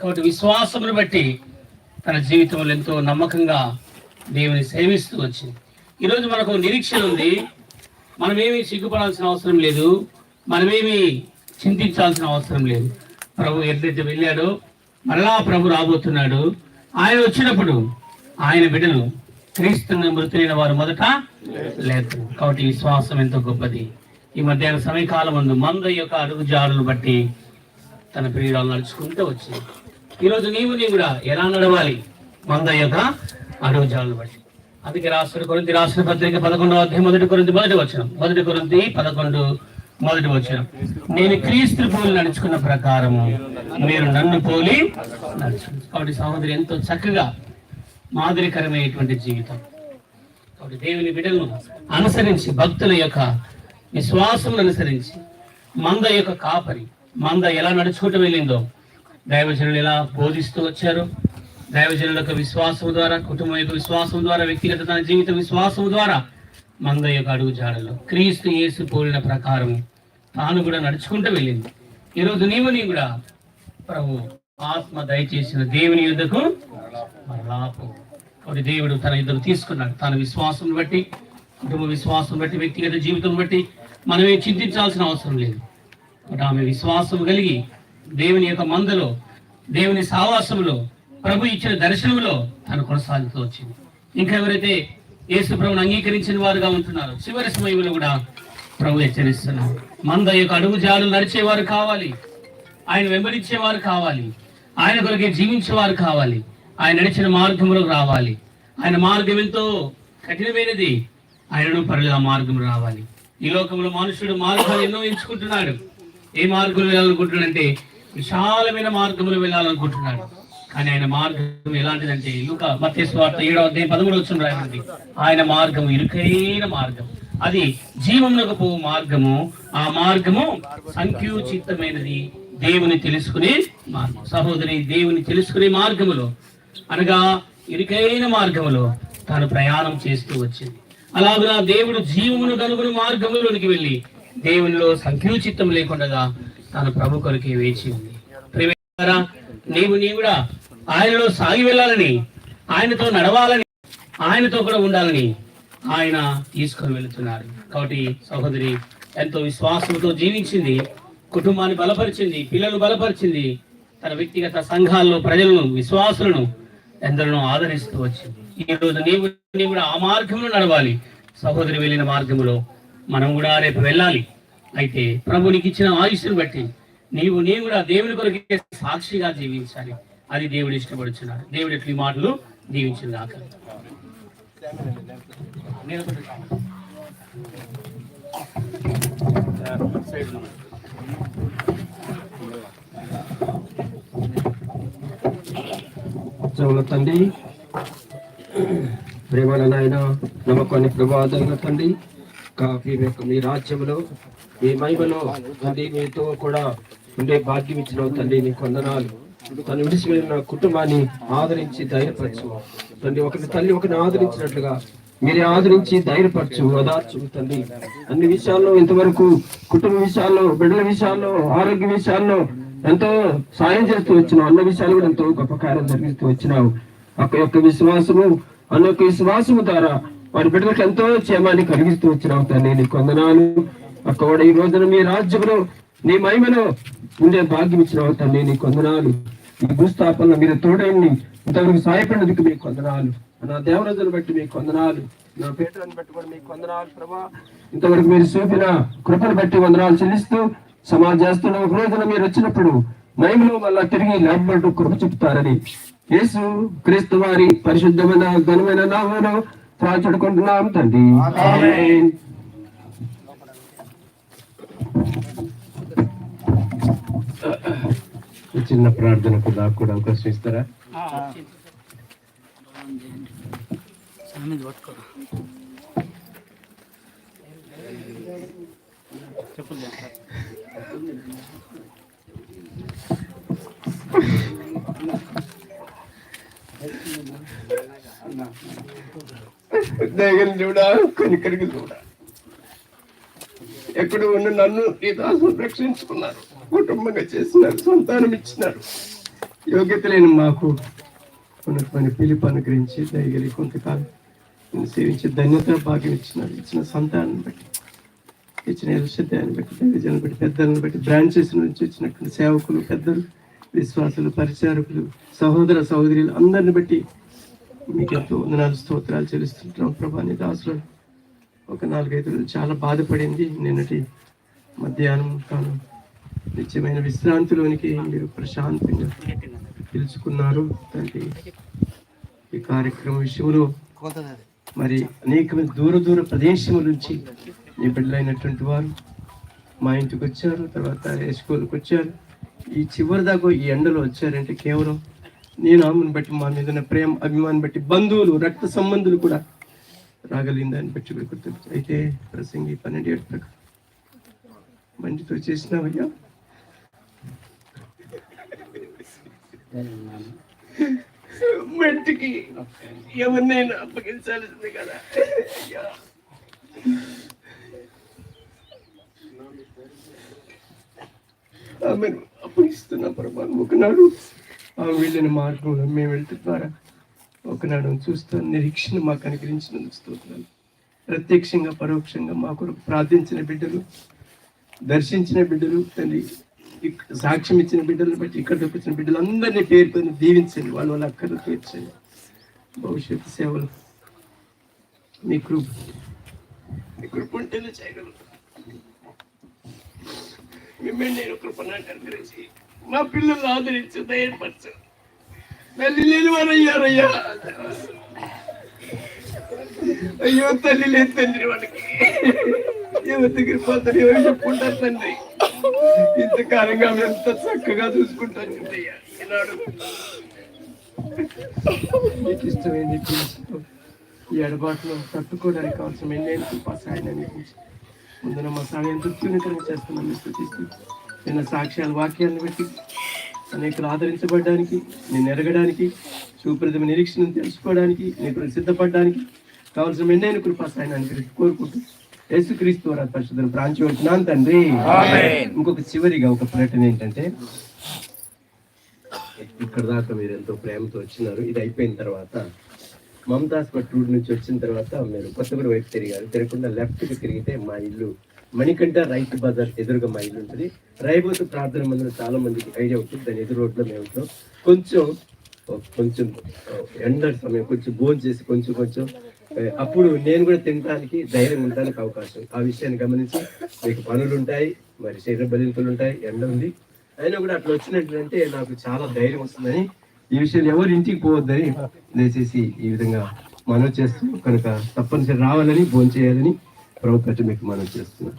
కాబట్టి విశ్వాసమును బట్టి తన జీవితంలో ఎంతో నమ్మకంగా దేవుని సేవిస్తూ వచ్చింది. ఈరోజు మనకు నిరీక్షణ ఉంది. మనమేమి సిగ్గుపడాల్సిన అవసరం లేదు. మనమేమి చింతించాల్సిన అవసరం లేదు. ప్రభు ఎట్లయితే వెళ్ళాడో మరలా ప్రభు రాబోతున్నాడు. ఆయన వచ్చినప్పుడు ఆయన బిడ్డలు క్రీస్తుని మృతులైన వారు మొదట లేదు కాబట్టి విశ్వాసం ఎంతో గొప్పది. ఈ మధ్యాహ్న సమయకాలం ముందు మంద యొక్క అడుగు జారులు బట్టి తన ప్రియురాలు నడుచుకుంటూ వచ్చింది. ఈరోజు నీవు నీ కూడా ఎలా నడవాలి? మంద యొక్క అడుగు బట్టి. అందుకే రాష్ట్ర కొరింది రాష్ట్ర పత్రిక పదకొండవ అధ్యాయం మొదటి కొరింది మొదటి వచ్చిన మొదటి కొరింది పదకొండు మొదటి వచ్చిన నేను క్రీస్తు పోలి నడుచుకున్న ప్రకారము మీరు నన్ను పోలి నడుచు కాబట్టి సహోదరి ఎంతో చక్కగా మాదిరికరమైనటువంటి జీవితం. కాబట్టి దేవుని బిడ్డలను అనుసరించి భక్తుల యొక్క విశ్వాసం అనుసరించి మంద యొక్క కాపరి మంద ఎలా నడుచుకుంటూ వెళ్ళిందో దైవజనులు ఎలా బోధిస్తూ వచ్చారు. దైవజనుల యొక్క విశ్వాసం ద్వారా కుటుంబం యొక్క విశ్వాసం ద్వారా వ్యక్తిగత తన జీవిత విశ్వాసం ద్వారా మంద యొక్క అడుగు జాడలో క్రీస్తు యేసు పోలిన ప్రకారం తాను కూడా నడుచుకుంటూ వెళ్ళింది. ఈరోజు నీవు నీ కూడా ప్రభు ఆత్మ దయచేసిన దేవుని యుద్ధకు మరలాపు. ఒకటి దేవుడు తన ఇద్దరు తీసుకున్నాడు. తన విశ్వాసం బట్టి కుటుంబ విశ్వాసం బట్టి వ్యక్తిగత జీవితం బట్టి మనమే చింతించాల్సిన అవసరం లేదు. కాబట్టి ఆమె విశ్వాసం కలిగి దేవుని యొక్క మందులో దేవుని సావాసంలో ప్రభు ఇచ్చిన దర్శనంలో తను కొనసాగుతూ వచ్చింది. ఇంకా ఎవరైతే యేసు ప్రభుని అంగీకరించిన వారుగా ఉంటున్నారో చివరి సమయంలో కూడా ప్రభు హెచ్చరిస్తున్నారు మంద యొక్క అడుగు జాలు నడిచేవారు కావాలి. ఆయన వెంబడించేవారు కావాలి. ఆయన కొరకే జీవించేవారు కావాలి. ఆయన నడిచిన మార్గంలోకి రావాలి. ఆయన మార్గం ఎంతో కఠినమైనది. ఆయనను పరులు ఆ మార్గం రావాలి. ఈ లోకంలో మనుషుడు మార్గాలు ఎన్నో ఎంచుకుంటున్నాడు. ఏ మార్గంలో వెళ్ళాలనుకుంటున్నాడంటే విశాలమైన మార్గంలో వెళ్ళాలనుకుంటున్నాడు. కానీ ఆయన మార్గం ఎలాంటిదంటే లూక మత్స్వార్త ఏడవ అధ్యాయం పదమూడు వచ్చిన రాయండి ఆయన మార్గం ఇరుకైన మార్గం. అది జీవమునకు పోవు మార్గము ఆ మార్గము సంక్యూచితమైనది. దేవుని తెలుసుకునే మార్గం. సహోదరి దేవుని తెలుసుకునే మార్గములో అనగా ఇరుకైన మార్గములో తాను ప్రయాణం చేస్తూ వచ్చింది. అలాగున దేవుడు జీవమును కనుగొని మార్గములోనికి వెళ్ళి దేవునిలో సంఖ్యోచిత్తం లేకుండా తన ప్రభు కొరకే వేచి ఉంది. నీవు నీ కూడా ఆయనలో సాగి వెళ్ళాలని ఆయనతో నడవాలని ఆయనతో కూడా ఉండాలని ఆయన తీసుకొని వెళుతున్నారు. కాబట్టి సహోదరి ఎంతో విశ్వాసంతో జీవించింది కుటుంబాన్ని బలపరిచింది పిల్లలు బలపరిచింది తన వ్యక్తిగత సంఘాల్లో ప్రజలను విశ్వాసులను ఎందరినో ఆదరిస్తూ వచ్చింది. ఈ రోజు నీవు నీవు కూడా ఆ మార్గంలో నడవాలి. సహోదరి వెళ్ళిన మార్గంలో మనం కూడా రేపు వెళ్ళాలి. అయితే ప్రభు నీకు ఇచ్చిన ఆయుష్ను బట్టి నీవు నేను కూడా దేవుని కొరకు సాక్షిగా జీవించాలి. అది దేవుడు ఇష్టపడుచున్నాడు. దేవుడు యొక్క మాటలు జీవించిన దాక? చదువుల తండ్రి ప్రేమల నాయన నమ్మకాన్ని ప్రభావం తండ్రి కాఫీ మీ రాజ్యంలో మీ మహిమలో తండ్రి మీతో కూడా ఉండే భాగ్యం ఇచ్చిన తండ్రి నీ కొందనాలు తను విడిచి వెళ్ళిన కుటుంబాన్ని ఆదరించి ధైర్యపరచు. తండ్రి ఒకరి తల్లి ఒకరిని ఆదరించినట్లుగా మీరే ఆదరించి ధైర్యపరచు ఓదార్చు తండ్రి. అన్ని విషయాల్లో ఇంతవరకు కుటుంబ విషయాల్లో బిడ్డల విషయాల్లో ఆరోగ్య విషయాల్లో ఎంతో సాయం చేస్తూ వచ్చినావు. అన్న విషయాలు కూడా ఎంతో గొప్ప కార్యం జరిగిస్తూ వచ్చినావు. అక్క యొక్క విశ్వాసము అన్న యొక్క విశ్వాసము ద్వారా వారి బిడ్డలకు ఎంతో క్షేమాన్ని కలిగిస్తూ వచ్చినావు తండ్రి. నీ కొందనాలు అక్క కూడా ఈ రోజున మీ రాజ్యంలో నీ మహిమలో ఉండే భాగ్యం ఇచ్చినావు తండ్రి నీ కొందనాలు ఈ భూస్థాపనలో మీరు తోడండి ఇంతవరకు సాయపడినందుకు మీ కొందనాలు. నా దేవరాజును బట్టి మీ కొందనాలు నా పేటను బట్టి కూడా మీ కొందనాలు ప్రభా. ఇంతవరకు మీరు చూపిన కృపను బట్టి వందనాలు చెల్లిస్తూ సమాజ చేస్తున్న ఒక రోజున మీరు వచ్చినప్పుడు మహిమలో మళ్ళా తిరిగి లేపబట్టు కృప చూపుతారని. యేసు క్రీస్తు వారి పరిశుద్ధమైన ఘనమైన నామను ప్రాచుడుకుంటున్నాం తండ్రి ఆమేన్. ఈ చిన్న ప్రార్థనకు నాకు కూడా అవకాశం ఇస్తారా? చూడా? కనికరికి చూడా? ఎక్కడ ఉన్న నన్ను ఈ దాసులు రక్షించుకున్నారు. కుటుంబంగా చేసినారు సంతానం ఇచ్చినారు. యోగ్యత లేని మాకు ఉన్నటువంటి పిలుపు అనుగ్రహించి దయగలి కొంతకాలం సేవించి సేవించే ధన్యత భాగ్యం ఇచ్చినారు. ఇచ్చిన సంతానాన్ని బట్టి ఇచ్చిన యశద్యాన్ని బట్టి దైవజనం బట్టి పెద్దలను బట్టి బ్రాంచెస్ నుంచి వచ్చినటువంటి సేవకులు పెద్దలు విశ్వాసులు పరిచారకులు సహోదర సహోదరులు అందరిని బట్టి మీకు ఎంతో వందనాలు స్తోత్రాలు చెల్లిస్తుంటాం ప్రభాని దాసులు ఒక నాలుగైదు రోజులు చాలా బాధపడింది. నిన్నటి మధ్యాహ్నం కాను నిత్యమైన విశ్రాంతిలోనికి మీరు ప్రశాంతంగా పిలుచుకున్నారు తండ్రి ఈ కార్యక్రమం విషయంలో మరి అనేకమైన దూర దూర ప్రదేశముల నుంచి మీ బిడ్డలైనటువంటి వారు మా ఇంటికి వచ్చారు తర్వాత స్కూల్కి వచ్చారు. ఈ చివరి దాకా ఈ ఎండలో వచ్చారంటే కేవలం నేను ఆమెను బట్టి మా మీద ఉన్న ప్రేమ అభిమానం బట్టి బంధువులు రక్త సంబంధులు కూడా రాగలిగిన దాన్ని బట్టి మీకు అయితే ప్రసంగి పన్నెండు ఏడు ప్రకారం మంచితో చేసినావయ్యా? మట్టికి ఎవరినైనా అప్పగించాల్సింది కదా అయ్యా. ఆమెను అప్పగిస్తున్న ప్రభావం ఒకనాడు ఆమె వెళ్ళిన మార్గంలో మేము వెళ్తే ద్వారా ఒకనాడు చూస్తాను నిరీక్షణ మాకు అనుగ్రహించినందుకు స్తోత్రాలు ప్రత్యక్షంగా పరోక్షంగా మా కొరకు ప్రార్థించిన బిడ్డలు దర్శించిన బిడ్డలు తండ్రి సాక్ష్యం ఇచ్చిన బిడ్డలను బట్టి ఇక్కడికి వచ్చిన బిడ్డలు అందరినీ పేరుకొని దీవించండి. వాళ్ళ వాళ్ళ అక్కర్లు తీర్చండి. భవిష్యత్తు సేవలు. మీ కృప. మీ కృప ఉంటేనే చేయగలరు మిమ్మల్ని నేను కృపణాన్ని మా పిల్లలు ఆదరించి ధైర్యపరచు తల్లి లేని వారు అయ్యారయ్యా అయ్యో తల్లి లేదు తండ్రి వాడికి. ఎవరి దగ్గర పోతారు ఎవరు చెప్పుకుంటారు తండ్రి? ఇంతకాలంగా ఎంత చక్కగా చూసుకుంటాను అయ్యా ఇష్టమైంది ఈ ఎడబాటులో తట్టుకోవడానికి అవసరం ఎన్నైనా కృపా సాయం ముందున మా సాయం తృప్తికరంగా చేస్తున్నాం స్థుతిస్తూ నిన్న సాక్ష్యాల వాక్యాలను పెట్టి అనేకలు ఆదరించబడడానికి నేను ఎరగడానికి సుప్రథమ నిరీక్షణను తెలుసుకోవడానికి నీకు సిద్ధపడడానికి కావాల్సిన ఎన్నైన కృపా సాయనాన్ని కోరుకుంటున్నాను. యేసుక్రీస్తు వారి పరిశుద్ధం ప్రాంచుకుంటున్నాను తండ్రి. ఇంకొక చివరిగా ఒక ప్రకటన ఏంటంటే ఇక్కడ దాకా మీరు ఎంతో ప్రేమతో వచ్చినారు. ఇది అయిపోయిన తర్వాత మమతాస్పట్ రోడ్ నుంచి వచ్చిన తర్వాత మీరు కొత్తగూడ వైపు తిరిగారు. తిరగకుండా లెఫ్ట్కి తిరిగితే మా ఇల్లు మణికంఠ రైతు బజార్ ఎదురుగా మా ఇల్లు ఉంటుంది. రైబోతు ప్రార్థన మందిలో చాలా మందికి ఐడియా ఉంటుంది. దాని ఎదురు రోడ్లో మేము ఉంటాం. కొంచెం కొంచెం ఎండ సమయం కొంచెం భోజనం చేసి కొంచెం కొంచెం అప్పుడు నేను కూడా తినడానికి ధైర్యం ఉండడానికి అవకాశం ఆ విషయాన్ని గమనించి మీకు పనులు ఉంటాయి మరి శరీర బలింపులు ఉంటాయి ఎండ ఉంది. అయినా కూడా అట్లా వచ్చినట్లంటే నాకు చాలా ధైర్యం వస్తుందని ఈ విషయాలు ఎవరు ఇంటికి పోవద్దని దయచేసి ఈ విధంగా మనం చేస్తూ కనుక తప్పనిసరి రావాలని భోంచేయాలని ప్రభుత్వం మీకు మనం చేస్తున్నాం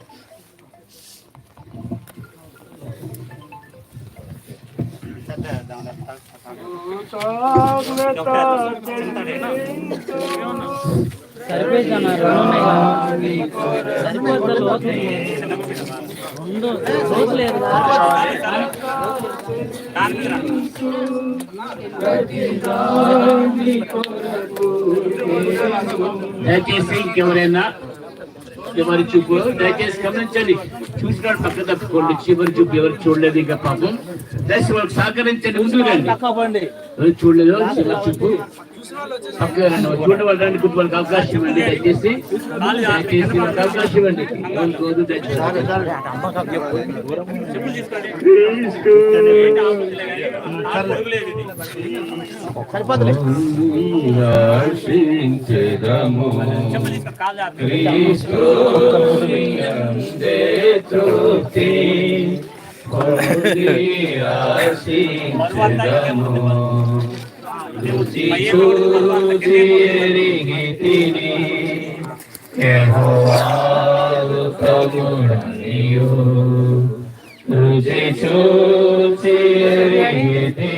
సరిపోయింది అన్న రెండు లోతు లోతు లేదు దయచేసి ఎవరైనా చివరి చూపు? దయచేసి గమనించండి. చూసినాడు పక్క తప్పుకోండి. చివరి చూపు ఎవరు చూడలేదు ఇంకా పాపం. దయచేసి వాళ్ళకి సహకరించండి. ముందుకు రండి. తక్కువండి ఎవరు చూడలేదు? చివరి చూపు. పక్కగా రండి వాళ్ళు చూడడం వల్ల రండి కుటుంబానికి అవకాశం ఇవ్వండి. దయచేసి. దయచేసి వాళ్ళకి అవకాశం ఇవ్వండి ఎవరికి వద్దు దయచేసి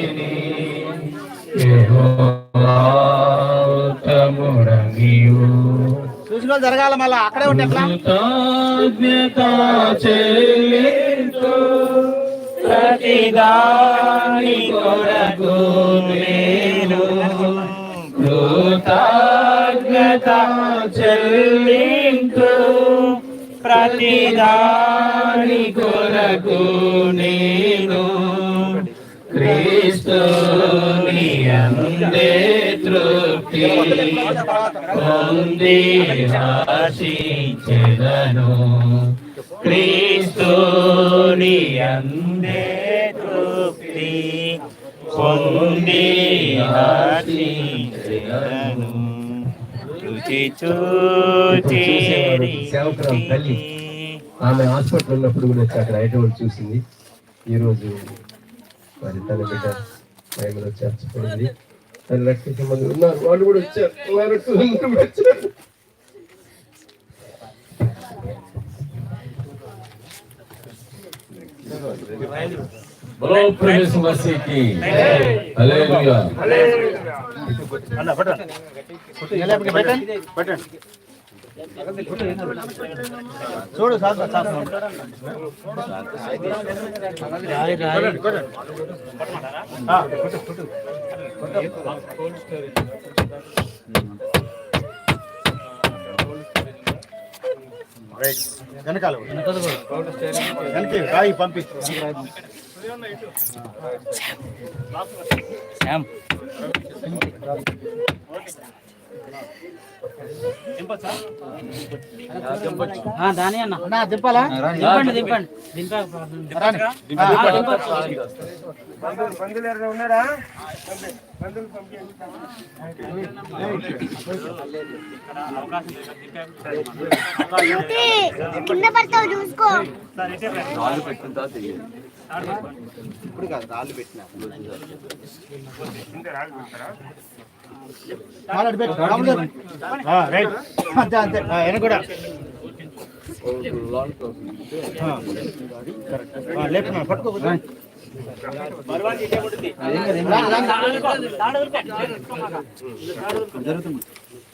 జరగాల మళ్ళా. అక్కడే ఉంటే కృతజ్ఞత చెల్లించు ప్రతిదాని కొరకు నేను కృతజ్ఞత చెల్లించు ప్రతిదాని కొరకు నేను క్రీస్తు క్రీస్తుని అందే తృప్తి పొంది ఆశించెదను క్రీస్తుని అందే పొంది సేవకురాలు తల్లి. ఆమె హాస్పిటల్ ఉన్నప్పుడు కూడా వచ్చి అక్కడ ఐటమ్ చూసింది. ఈ రోజు మరి తన బిడ్డ మహిమలో చేర్చబడింది తన రక్షించే మంది ఉన్నారు. వాళ్ళు కూడా వచ్చారు. వారు అందరూ కూడా వచ్చారు. बोलो प्रभु मसीह की हालेलुया చూడు సార్ సార్ వెనకాల వెనక్కి రాయి పంపి దాని అన్న దింపాలా దింపండి దింపండి దింపాక ఉన్నారా చూసుకో పెట్టుకుంటా ఇప్పుడు కాదు రాళ్ళు పెట్టిన? అంతే అంతే కూడా లేపున్నా పట్టుకో జరుగుతుంది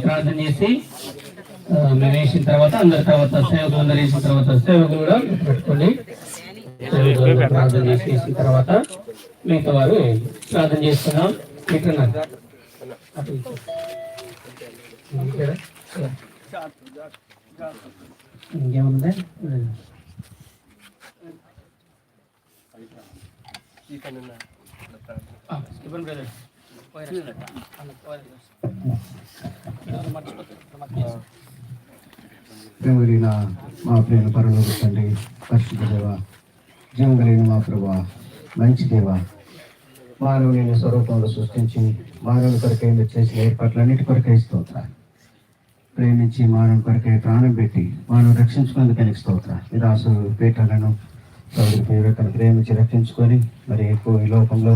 ప్రార్థన చేసి మేము వేసిన తర్వాత అందరి తర్వాత సేవకులు అందరు వేసిన తర్వాత సేవకులు కూడా పెట్టుకోండి ప్రార్థన చేసి వేసిన తర్వాత మిగతా వారు ప్రార్థన చేస్తున్నాం ఇక్కడ ఇంకేముందా? ప్రేమలిన మా ప్రేమ పరలోక తండ్రి పరిశుద్ధ దేవ జీవం కలిగిన మా ప్రభా మంచి దేవ మానవుని స్వరూపంలో సృష్టించి మానవుని కొరకై చేసిన ఏర్పాట్లన్నిటి కొరకై స్తోత్ర ప్రేమించి మానవుని కొరకై ప్రాణం పెట్టి మానవుని రక్షించుకునేందుకు స్తోత్ర నిరాసు పీఠలను సౌదరి పేరుకను ప్రేమించి రక్షించుకొని మరి ఎక్కువ ఈ లోకంలో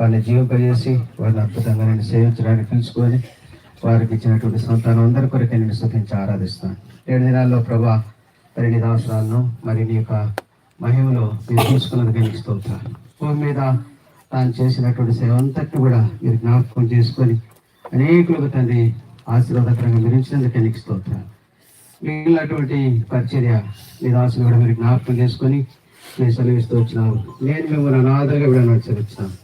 వారిని జీవింపజేసి వారిని అద్భుతంగా నేను సేవించడానికి తెలుసుకొని వారికి ఇచ్చినటువంటి సంతానం అందరి కొరకే నేను స్థుతించి ఆరాధిస్తాను. ఏడు దినాల్లో ప్రభా మరి నీ దాసరాలను మరి నీ యొక్క మహిమలో మీరు చూసుకున్నది నీకు స్తోత్రాలు. భూమి మీద తాను చేసినటువంటి సేవ కూడా మీరు జ్ఞాపకం చేసుకొని అనేకులకు తండ్రి ఆశీర్వాదకరంగా మిరించినందుకే నీకు స్తోత్రాలు. మిగిలినటువంటి పరిచర్య మీ దాసులు కూడా మీరు జ్ఞాపకం చేసుకొని మీరు సెలవిస్తూ వచ్చినారు నేను మిమ్మల్ని అనాథగా కూడా సెలవిచ్చినాను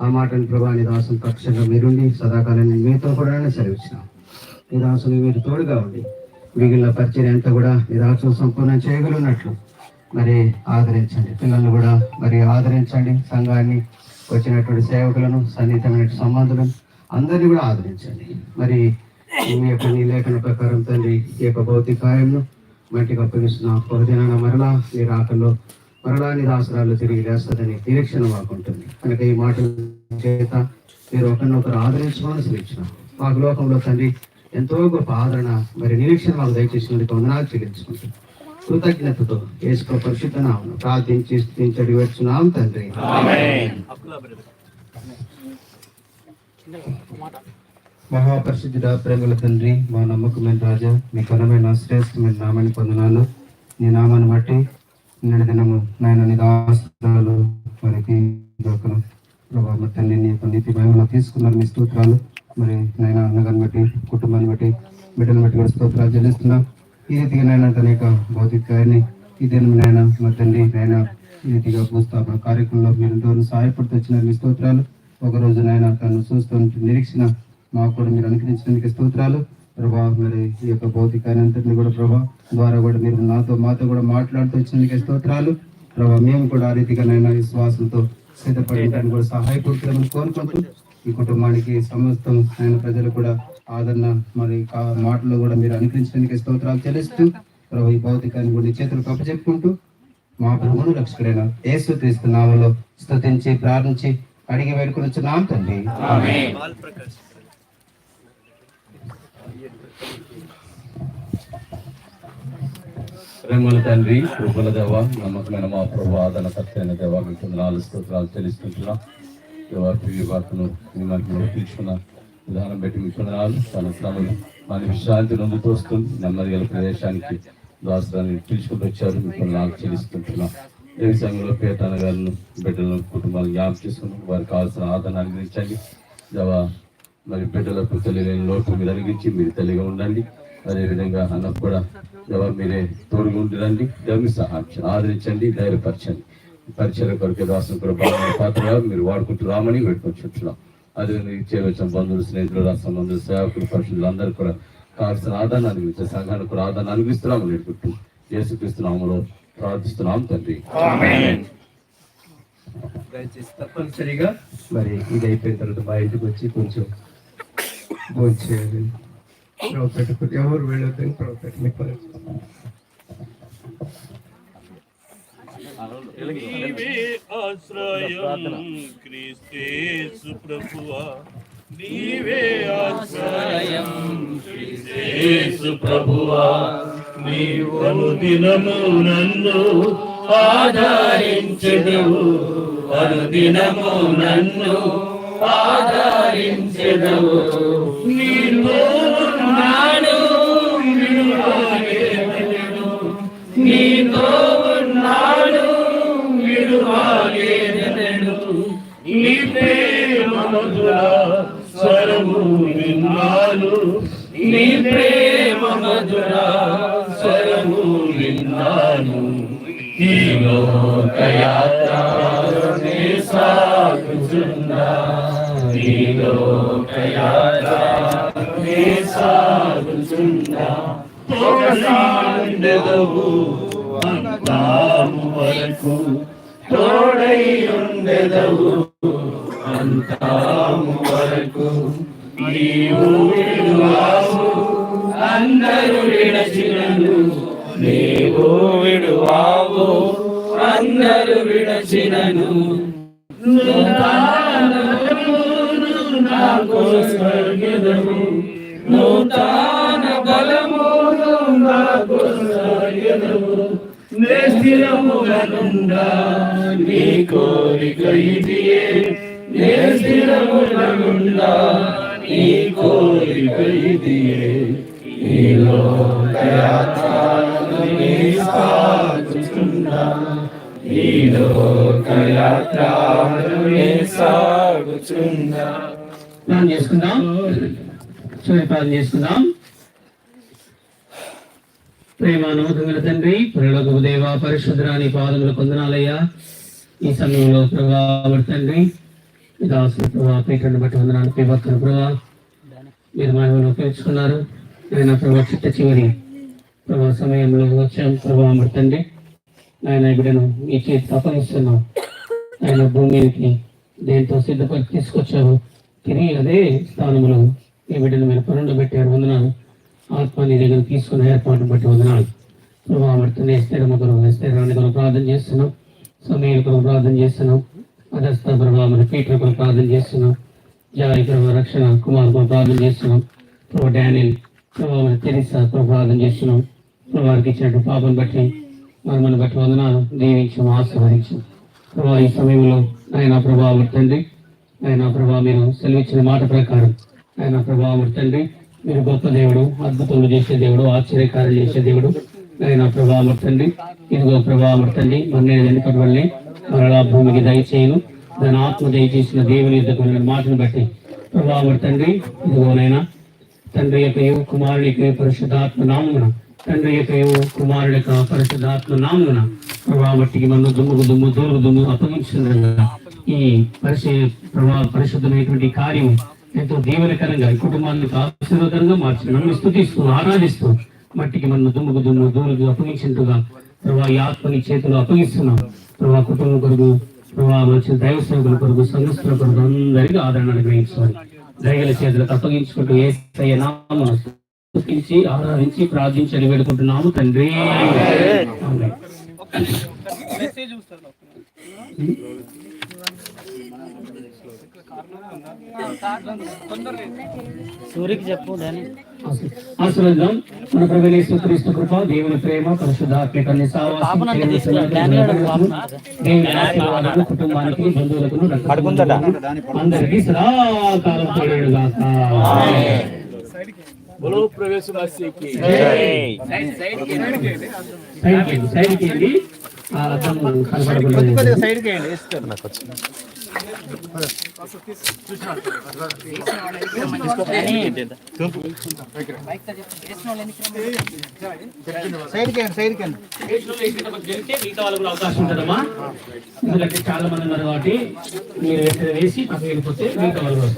ఆ మాటను ప్రభా నీ దాసుని పక్షంగా మీరుండి సదాకాలాన్ని మీతో కూడా సెలవిచ్చినాం. నీ దాసులు మీరు తోడుగా ఉండి మిగిలిన పరిచర్య అంతా కూడా నీ దాసును సంపూర్ణం చేయగలిగినట్లు. మరి ఆదరించండి. పిల్లల్ని కూడా మరి ఆదరించండి. సంఘాన్ని వచ్చినటువంటి సేవకులను సన్నిహితమైన సంబంధులను అందరినీ కూడా ఆదరించండి. మరి మీ యొక్క నీ లేఖన ప్రకారం తండ్రి ఈ యొక్క భౌతికాయంను మట్టికి అప్పగిస్తున్న ఒక మరలా మీ రాకల్లో మరలా నీ దాసరాలు తిరిగి లేస్తుందని నిరీక్షణ మాకుంటుంది. కనుక ఈ మాట చేత మీరు ఒకరినొకరు ఆదరించుకోవాలని శ్రమించిన మాకు లోకంలో తండ్రి ఎంతో గొప్ప ఆదరణ మరి నిరీక్షణ మాకు దయచేసినందుకు వందనాలు చెల్లించుకుంటాం కృతజ్ఞతతో యేసు పరిశుద్ధ నామను ప్రార్థించి స్థుతించడి వచ్చున్నాం తండ్రి. మహాపరిశుద్ధుడ ప్రేమల తండ్రి మా నమ్మకమైన రాజా మీ ఘనమైన శ్రేష్టమైన నామాన్ని పొందనాలు నీ నామాన్ని బట్టి నిన్నటి దినము నాయన నిదాస్తున్నాలు మరి దొరకను. ప్రభావ తండ్రి నీ యొక్క నీతి భయంలో తీసుకున్నారు మీ స్తోత్రాలు. మరి నాయన అన్నగారిని బట్టి కుటుంబాన్ని బట్టి బిడ్డను బట్టి కూడా స్తోత్రాలు చెల్లిస్తున్నాం. ఈ రీతిగా నాయన అనేక భౌతిక కార్యాన్ని ఈ దినం నాయన మరి తండ్రి నాయన ఈ రీతిగా భూస్థాపన కార్యక్రమంలో మీరు ఎంతవరకు సహాయపడుతూ వచ్చిన మీ స్తోత్రాలు. ఒక రోజు నాయన తను చూస్తూ నిరీక్షణ మాకు కూడా మీరు అనుగ్రహించినందుకు స్తోత్రాలు. ప్రభా మరి ఈ యొక్క భౌతికాన్ని అంతటిని కూడా ప్రభా ద్వారా కూడా మీరు నాతో మాతో కూడా మాట్లాడుతూ వచ్చినందుకు స్తోత్రాలు. ప్రభా మేము కూడా ఆ రీతిగా నైనా విశ్వాసంతో సిద్ధపడడానికి కూడా సహాయపడుతున్నామని కోరుకుంటూ ఈ కుటుంబానికి సమస్తం ఆయన ప్రజలు కూడా ఆదరణ మరి మాటలు కూడా మీరు అనుగ్రహించడానికి స్తోత్రాలు చెల్లిస్తూ ప్రభు ఈ భౌతికాన్ని కూడా నీ చేతులకు అప్పచెప్పుకుంటూ మా ప్రభువును రక్షకుడైన యేసు క్రీస్తు నామములో స్తుతించి ప్రార్థించి అడిగి వేడుకొని నామ తండ్రి ప్రేమల తండ్రి కృపల దేవ నమ్మకమైన మా ప్రభు ఆదరణ సత్యమైన దేవ మీకు నాలుగు స్తోత్రాలు చెల్లిస్తుంటున్నాం. దేవ ప్రియ వార్తను మీ మనకి తీర్చుకున్న విధానం పెట్టి మీకు వందనాలు తన శ్రమలు మన విశ్రాంతి నుండి తోస్తుంది నెమ్మది గల ప్రదేశానికి దాసరాన్ని పిలుచుకుంటూ వచ్చారు. మీకు నాకు చెల్లిస్తుంటున్నాం దేవి సంఘంలో పేటాన గారిని బిడ్డలను కుటుంబాలను జ్ఞాపకం చేసుకున్నాం వారికి కావాల్సిన ఆదరణ అందించండి జవా మరి బిడ్డలకు తెలియని లోటు మీరు అడిగించి మీరు తల్లిగా ఉండండి. అదేవిధంగా అన్నకు కూడా జవా మీరే తోడుగా ఉండండి. దేవుని సహాయం ఆదరించండి ధైర్యపరచండి. పరిచయం కొరకు దాసం కూడా బాగా పాత్రగా మీరు వాడుకుంటూ రామని పెట్టుకొచ్చుంటున్నాం అదేవిధంగా చేయవచ్చిన బంధువులు స్నేహితులు రాష్ట్ర సంబంధులు సేవకులు పరిశుద్ధులు అందరూ కూడా కావాల్సిన ఆదాన్ని అనుగ్రహించే సంఘానికి కూడా ఆదాన్ని అనుగ్రహిస్తున్నామని పెట్టుకుంటూ యేసుక్రీస్తునామలో ప్రార్థిస్తున్నాం తండ్రి. దయచేసి తప్పనిసరిగా మరి ఇది అయిపోయిన తర్వాత మా ఇంటికి వచ్చి కొంచెం ప్రభుత్వ ఎవరు వెళ్ళొద్దని మీకు పరీక్ష నీవే ఆశ్రయం. క్రీస్తేసు ప్రభువా. నీవే ఆశ్రయం. క్రీస్తేసు ప్రభువా. నీవు అనుదినము నన్ను ఆదరించెదవు. అనుదినము నన్ను ఆదరించెదవు. లోకయాత్రనే సాగుతున్నా ఈ లోకయాత్రనే సాగుతున్నా తోడసాండెదవు అంతాము వరకు తోడై ఉండెదవు అంతాము వరకు నీవు విడువావు అందరూ విడచినను నూతన బలమును నాకు స్వర్గదము నీ కోరిక ఇదియే నీ కోరిక ఇదియే ఈ ఈ లోకయాత్రని సాగుతున్నా ప్రార్థన చేసుకుందాం. చివరి చేసుకుందాం. ప్రేమ నమ్మకం తండ్రి ప్రేమకు దేవ పరిశుద్ధరాని పాదములు కొందనాలయ్యా. ఈ సమయంలో ప్రభావ తండ్రి దాసులు ప్రభావ పీఠను బట్టి వందనాలు భక్తులు ప్రభా. మీరు మహిమను ఉపయోగించుకున్నారు ఆయన ప్రభావ చిట్ట చివరి ప్రభావ సమయంలో వచ్చాం. ప్రభావం తండ్రి. ఆయన బిడ్డను ఇచ్చి చేతి ఆయన భూమికి దేంతో సిద్ధపడి తీసుకొచ్చావు తిరిగి అదే స్థానంలో ఈ బిడ్డను మీరు పనులు పెట్టారు. వందనాలు. ఆత్మని దగ్గర తీసుకున్న ఏర్పాటు బట్టి వందనాలు. ప్రభావం స్థిరమ కొరకు స్థిరాన్ని కొరకు ప్రార్థన చేస్తున్నాం. సమయాల కొరకు ప్రార్థన చేస్తున్నాం. అదస్త ప్రభావం పీఠల కొరకు ప్రార్థన చేస్తున్నాం. జాయి ప్రభావ రక్షణ కుమార్ కొరకు ప్రార్థన చేస్తున్నాం. ప్రభావ డానియల్ ప్రభావం తెరిసా కొరకు ప్రార్థన చేస్తున్నాం. ప్రభావానికి ఇచ్చినట్టు పాపం బట్టి మమ్మల్ని బట్టి వందన దీవించు ఆశీర్వదించు. ప్రభా ఈ సమయంలో ఆయన ప్రభావ తండ్రి ఆయన ప్రభా మీరు సెలవిచ్చిన మాట ప్రకారం. ఆయన ప్రభా తండ్రి మీరు గొప్ప దేవుడు అద్భుతములు చేసే దేవుడు ఆశ్చర్యకార్యం చేసే దేవుడు. ఆయన ప్రభావ తండ్రి ఇదిగో ప్రభావ తండ్రి మన వెనుకటి వల్లే మరలా భూమికి దయచేయను. దాని ఆత్మ దయచేసిన దేవుని యుద్ధకు మాటను బట్టి ప్రభావ తండ్రి ఇదిగోనైనా తండ్రి యొక్క యువ కుమారుడి యొక్క పరిశుద్ధాత్మ నామున తండ్రి యొక్క యువ యొక్క పరిశుద్ధాత్మ నామున ప్రభావ మట్టికి మన దుమ్ముకు దుమ్ము దూరుకు దుమ్ము అప్పగించిన ఈ పరిశు ప్రభావ పరిశుద్ధమైనటువంటి కార్యం ఎంతో దీవెనకరంగా ఈ కుటుంబాన్ని ఆశీర్వాదంగా మార్చి మనం స్థుతిస్తూ ఆరాధిస్తూ మట్టికి మన దుమ్ముకు దుమ్ము దూరుకు అప్పగించినట్టుగా ప్రభా ఈ ఆత్మని చేతులు అప్పగిస్తున్నాం. ప్రభా కుటుంబం కొరకు ప్రభా మంచి దైవ సేవకుల కొరకు సంఘస్థుల కొరకు అందరికీ ఆదరణ అనుగ్రహించాలి. దైవల చేతులకు అప్పగించుకుంటూ ఏ నామను స్తుతించి ఆరాధించి ప్రార్థించి వేడుకుంటున్నాము తండ్రి. ఆమేన్. సూరికి చెప్పు ఆశీర్వదం మన ప్రవేశ క్రీస్తు కృప దేవుని ప్రేమ పరిశుద్ధాత్మిక పాపను అంటే తీసుకురా. డానీ వాడు పాపను దేవుని ఆశీర్వాదాలు కుటుంబానికి బంధువులకు అందరికీ సదాకాలం తోడేడుగాక బలో ప్రవేశ సైడ్కి సైడ్కి అవకాశం ఉంటుందమ్మా చాలా మంది ఉన్నారు కాబట్టి మీరు వేసి పక్కన వెళ్ళిపోతే మిగతా వాళ్ళు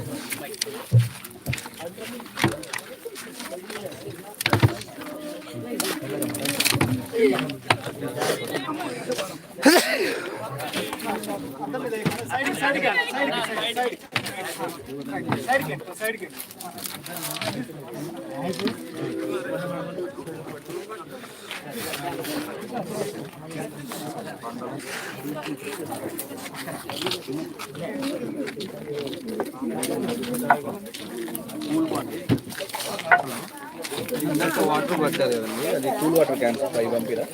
వాటర్ పట్టారు కదండి అది కూల్ వాటర్ క్యాన్స్ పై పంపిరా?